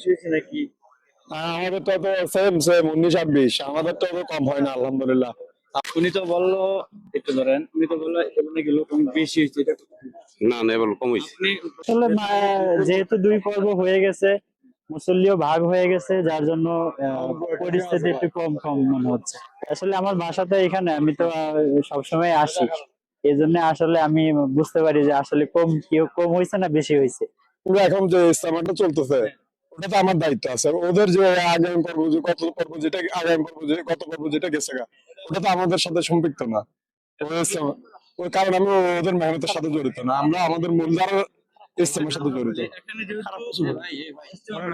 বেশি হয়েছে নাকি? আমাদের তো তো সেম সেম উনিশ আর বিশ আমাদের তো কম হয় না আলহামদুলিল্লাহ। উনি তো বলল একটু ধরেন উনি তো বলল এবার নাকি লোক অনেক বেশি হয়েছে এটা না না এবার কম হয়েছে। আসলে যেহেতু দুই পর্ব হয়ে গেছে মুসল্লিও ভাগ হয়ে গেছে যার জন্য আহ, পরিস্থিতি একটু কম কম মনে হচ্ছে। আসলে আমার বাসা তো এখানে আমি তো সবসময় আসি। এই জন্য আসলে আমি বুঝতে পারি যে আসলে কম কি কম হয়েছে না বেশি হয়েছে। এখন যে ইস্তেমাটা চলতেছে ওটা তো আমার দায়িত্ব আছে। ওদের যে আগামী পর্ব যে কত পর্ব যেটা আগামী পর্ব যে কত পর্ব যেটা গেছে গা, ওটা তো আমাদের সাথে সম্পৃক্ত না। ওই কারণ আমি ওদের মেহনতের সাথে জড়িত না। আমরা আমাদের মূলধার ইস্তেমার সাথে জড়িত।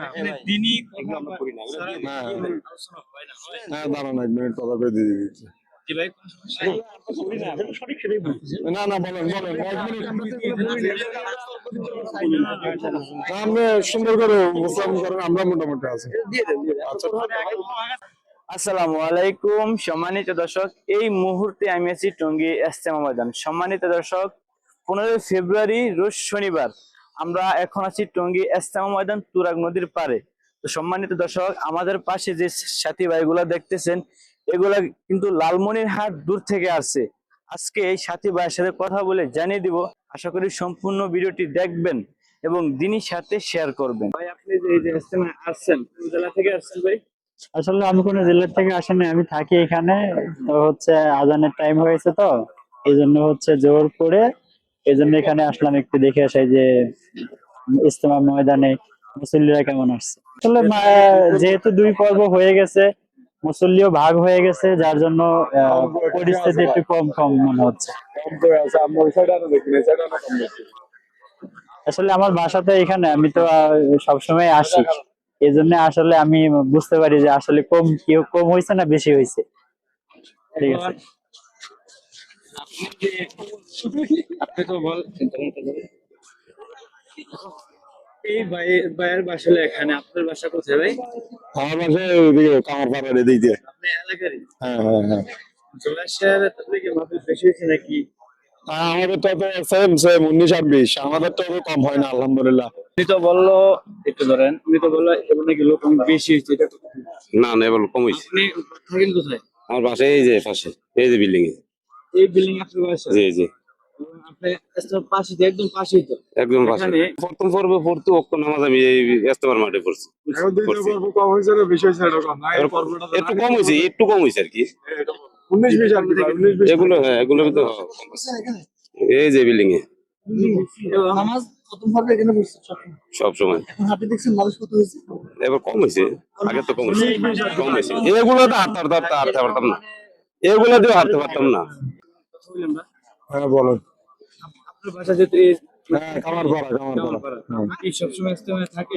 হ্যাঁ। না হয় হ্যাঁ দাঁড়ান এক মিনিট কথা কয়ে দিয়ে দিচ্ছি। না না বলেন বলেন। আপনি সুন্দর করে উপস্থাপন করেন আমরা মোটামুটি আছি। আচ্ছা। আসসালামু আলাইকুম সম্মানিত দর্শক এই মুহূর্তে আমি আছি টঙ্গী ইস্তেমা ময়দান। সম্মানিত দর্শক পনেরোই ফেব্রুয়ারি রোজ শনিবার আমরা এখন আছি টঙ্গী ইস্তেমা ময়দান তুরাগ নদীর পারে তো সম্মানিত দর্শক আমাদের পাশে যে সাথী ভাইগুলা দেখতেছেন এগুলা কিন্তু লালমনির হাট দূর থেকে আসছে। আজকে এই সাথী ভাইয়ের সাথে কথা বলে জানিয়ে দিব। আশা করি সম্পূর্ণ ভিডিওটি দেখবেন এবং দিনই সাথে শেয়ার করবেন। ভাই, আপনি যে আসছেন জেলা থেকে আসছেন ভাই? আসলে আমি কোনো জেলার থেকে আসেনি, আমি থাকি এখানে। তো হচ্ছে আজানের টাইম হয়েছে তো এই জন্য হচ্ছে জোর করে এই জন্য এখানে আসলাম একটু দেখে আসাই যে ইস্তেমা ময়দানে মুসল্লিরা কেমন আসছে। আসলে যেহেতু দুই পর্ব হয়ে গেছে মুসল্লিও ভাগ হয়ে গেছে যার জন্য পরিস্থিতি একটু কম কম মনে হচ্ছে। আসলে আমার বাসা তো এখানে আমি তো সবসময় আসি। এই জন্য আসলে আমি বুঝতে পারি যে আসলে কম কি কম হয়েছে না বেশি হয়েছে ঠিক আছে। আপনি তো বল এই ভাই ভাইয়ের বাসা হলো এখানে। আপনার বাসা কোথায় ভাই? আমার বাসায় ওইদিকে কামার পাড়ার এদিক। আপনি এলাকারই? হ্যাঁ হ্যাঁ হ্যাঁ। জলাশয়ের তাহলে কি মাহফিল বেশি হয়েছে নাকি? আমাদের তো তো সেম সেম উনিশ আর বিশ আমাদের তো কম হয় না আলহামদুলিল্লাহ। উনি তো বলল একটু ধরেন উনি তো বলল এবার নাকি লোক বেশি হয়েছে এটা না না এবার কম হয়েছে। আপনি থাকেন কোথায়? আমার বাসায় এই যে পাশে এই যে বিল্ডিং এই বিল্ডিং আপনার বাসা? জি জি। একদম পাশে। প্রথম পর্বে পড়তে অক্ষ নামাজ আমি এই মাঠে পড়ছি। কম হয়েছে একটু কম হয়েছে একটু কম হয়েছে আর কি। এগুলো হ্যাঁ এগুলো তো এই যে বিল্ডিং এ। নামাজ প্রথম পর্বে এখানে বসছে সবসময়। সব সময়। এবার কম হয়েছে আগে তো কম হয়েছে। কম হয়েছে। এগুলো তো হাঁটতে হাঁটতে হাঁটতে পারতাম না। এগুলো দিয়ে হাঁটতে পারতাম না? হ্যাঁ বলেন আপনার বাসা যেহেতু হ্যাঁ। হ্যাঁ।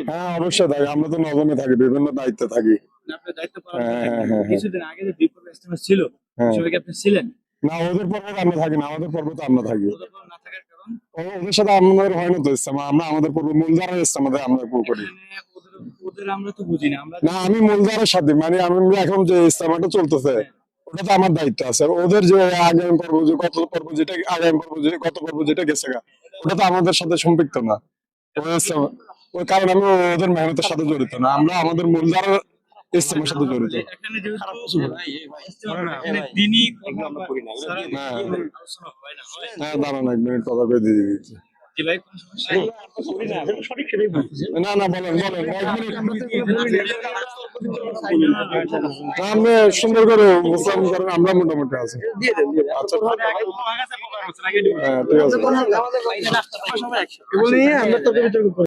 হ্যাঁ অবশ্যই থাকি আমরা তো থাকি বিভিন্ন দায়িত্বে থাকি না, আপনার দায়িত্ব পালন হ্যাঁ, করেন। হ্যাঁ, হ্যাঁ, হ্যাঁ। কিছুদিন আগে যে বিপদ ছিল হ্যাঁ। আপনি ছিলেন না ওদের পর্বতে আমরা থাকি না আমাদের পর্বতে আমরা থাকি ওদের সাথে আমাদের হয় না তো ইস্তেমা আমরা আমাদের পর্ব মূলধারা আমরা করি ওদের ওদের আমরা তো বুঝি না আমি মূলধারার সাথে মানে আমি এখন যে ইস্তেমাটা চলতেছে ওটা তো আমার দায়িত্ব আছে ওদের যে আগামী পর্ব যে কত পর্ব যেটা আগামী পর্ব যে কত পর্ব যেটা গেছে ওটা তো আমাদের সাথে সম্পৃক্ত না ওই কারণ আমি ওদের মেহনতের সাথে জড়িত না আমরা আমাদের মূলধারার ইস্তেমার হ্যাঁ। হয় হয় হ্যাঁ দাঁড়ান এক মিনিট কথা কয়ে দিয়ে দিচ্ছি না না বলেন বলেন আপনি সুন্দর করে উপস্থাপন করেন আমরা মোটামুটি আছি। আচ্ছা হ্যাঁ ঠিক আছে।